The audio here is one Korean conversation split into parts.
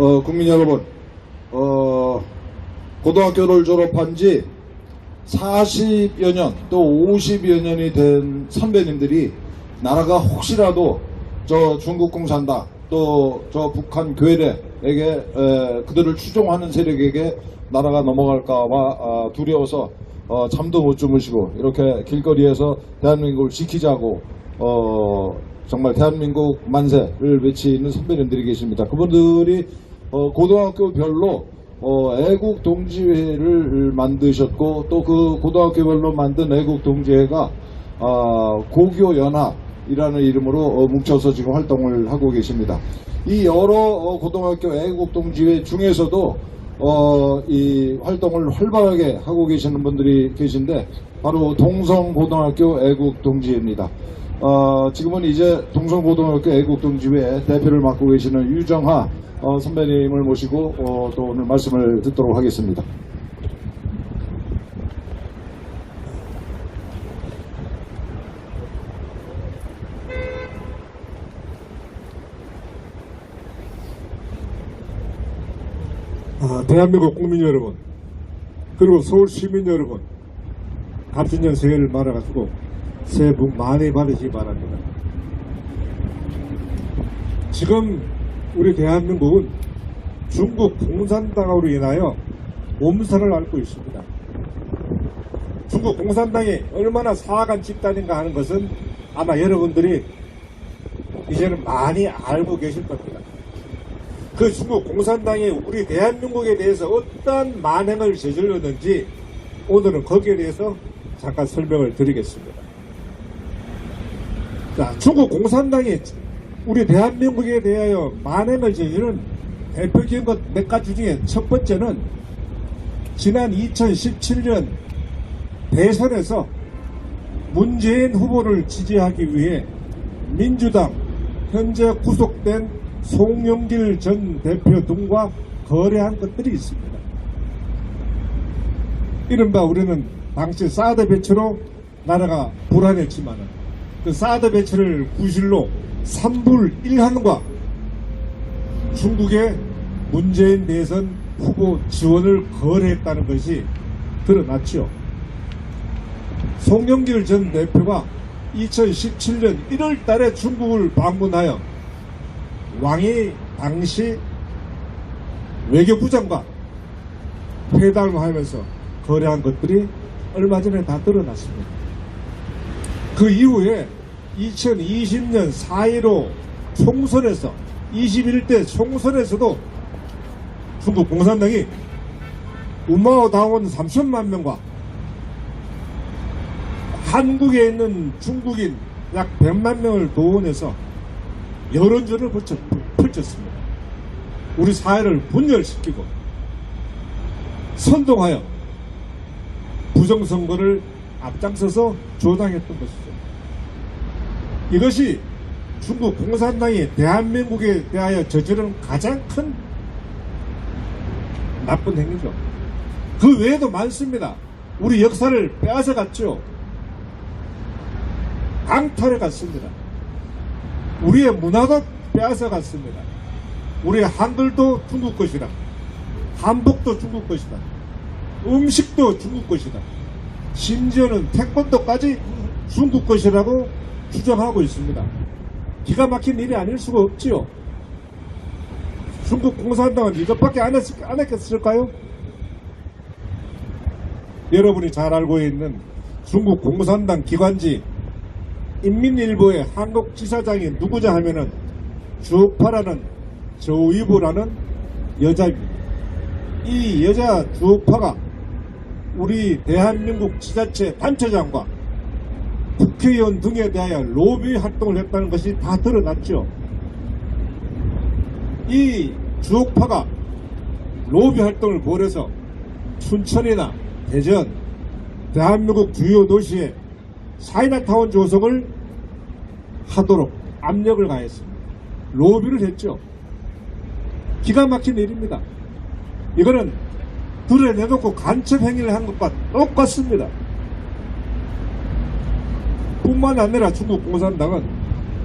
어, 국민 여러분, 어, 고등학교를 졸업한 지 40여 년, 또 50여 년이 된 선배님들이 나라가 혹시라도 저 중국 공산당, 또 저 북한 괴뢰에게 에, 그들을 추종하는 세력에게 나라가 넘어갈까봐 아, 두려워서 어, 잠도 못 주무시고 이렇게 길거리에서 대한민국을 지키자고 어, 정말 대한민국 만세를 외치는 선배님들이 계십니다. 그분들이 어, 고등학교별로 어, 애국 동지회를 만드셨고 또 그 고등학교별로 만든 애국 동지회가 아, 고교 연합이라는 이름으로 어, 뭉쳐서 지금 활동을 하고 계십니다. 이 여러 어, 고등학교 애국 동지회 중에서도 어, 이 활동을 활발하게 하고 계시는 분들이 계신데 바로 동성고등학교 애국 동지회입니다. 어, 지금은 이제 동성고등학교 애국동지회 대표를 맡고 계시는 유정하 어, 선배님을 모시고 어, 또 오늘 말씀을 듣도록 하겠습니다. 아, 대한민국 국민 여러분, 그리고 서울 시민 여러분, 갑진년 새해를 말아가지고 새해 복 많이 받으시기 바랍니다. 지금 우리 대한민국은 중국 공산당으로 인하여 몸살을 앓고 있습니다. 중국 공산당이 얼마나 사악한 집단인가 하는 것은 아마 여러분들이 이제는 많이 알고 계실 겁니다. 그 중국 공산당이 우리 대한민국에 대해서 어떠한 만행을 저질렀는지 오늘은 거기에 대해서 잠깐 설명을 드리겠습니다. 자, 중국 공산당이 우리 대한민국에 대하여 만행을 저지른 대표적인 것 몇 가지 중에 첫 번째는 지난 2017년 대선에서 문재인 후보를 지지하기 위해 민주당 현재 구속된 송영길 전 대표 등과 거래한 것들이 있습니다. 이른바 우리는 당시 사드 배치로 나라가 불안했지만 그 사드 배치를 구실로 3불 1한과 중국의 문재인 대선 후보 지원을 거래했다는 것이 드러났죠. 송영길 전 대표가 2017년 1월 달에 중국을 방문하여 왕이 당시 외교부장과 회담을 하면서 거래한 것들이 얼마 전에 다 드러났습니다. 그 이후에 2020년 4.15 총선에서 21대 총선에서도 중국 공산당이 우마오 당원 3천만 명과 한국에 있는 중국인 약 100만 명을 동원해서 여론전을 펼쳤, 펼쳤습니다. 우리 사회를 분열시키고 선동하여 부정선거를 앞장서서 조장했던 것이죠. 이것이 중국 공산당이 대한민국에 대하여 저지른 가장 큰 나쁜 행위죠. 그 외에도 많습니다. 우리 역사를 빼앗아 갔죠. 강탈해 갔습니다. 우리의 문화도 빼앗아 갔습니다. 우리의 한글도 중국 것이다. 한복도 중국 것이다. 음식도 중국 것이다. 심지어는 태권도까지 중국 것이라고 주장하고 있습니다. 기가 막힌 일이 아닐 수가 없지요. 중국 공산당은 이것밖에 안, 했, 안 했겠을까요? 여러분이 잘 알고 있는 중국 공산당 기관지 인민일보의 한국 지사장이 누구냐 하면은 주파라는 조이보라는 여자입니다. 이 여자 주파가 우리 대한민국 지자체 단체장과 국회의원 등에 대하여 로비 활동을 했다는 것이 다 드러났죠. 이 주옥파가 로비 활동을 벌여서 춘천이나 대전, 대한민국 주요 도시에 사이나타운 조성을 하도록 압력을 가했습니다. 로비를 했죠. 기가 막힌 일입니다. 이거는 드러내놓고 간첩 행위를 한 것과 똑같습니다. 뿐만 아니라 중국 공산당은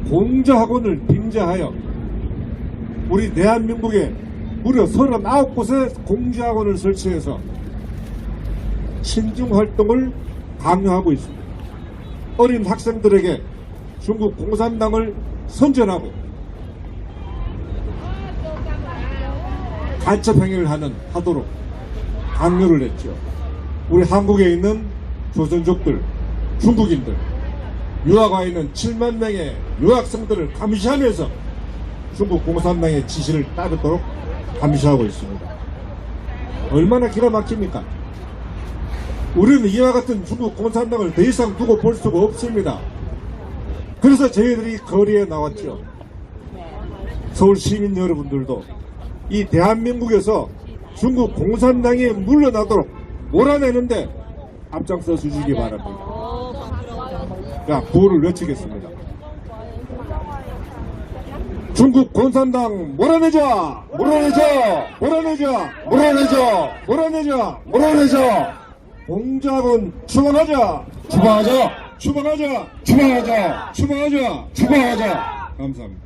공자학원을 빙자하여 우리 대한민국의 무려 39곳에 공지학원을 설치해서 신중 활동을 강요하고 있습니다. 어린 학생들에게 중국 공산당을 선전하고 간첩 행위를 하는 하도록 강요를 했죠. 우리 한국에 있는 조선족들, 중국인들, 유학 와 있는 7만 명의 유학생들을 감시하면서 중국 공산당의 지시를 따르도록 감시하고 있습니다. 얼마나 기가 막힙니까? 우리는 이와 같은 중국 공산당을 더 이상 두고 볼 수가 없습니다. 그래서 저희들이 거리에 나왔죠. 서울 시민 여러분들도 이 대한민국에서 중국 공산당이 물러나도록 몰아내는데 앞장서 주시기 바랍니다. 자, 구호를 외치겠습니다. 중국 공산당 몰아내자! 몰아내자! 몰아내자! 몰아내자! 몰아내자! 몰아내자! 공작은 추방하자! 추방하자! 추방하자! 추방하자! 추방하자! 추방하자! 감사합니다.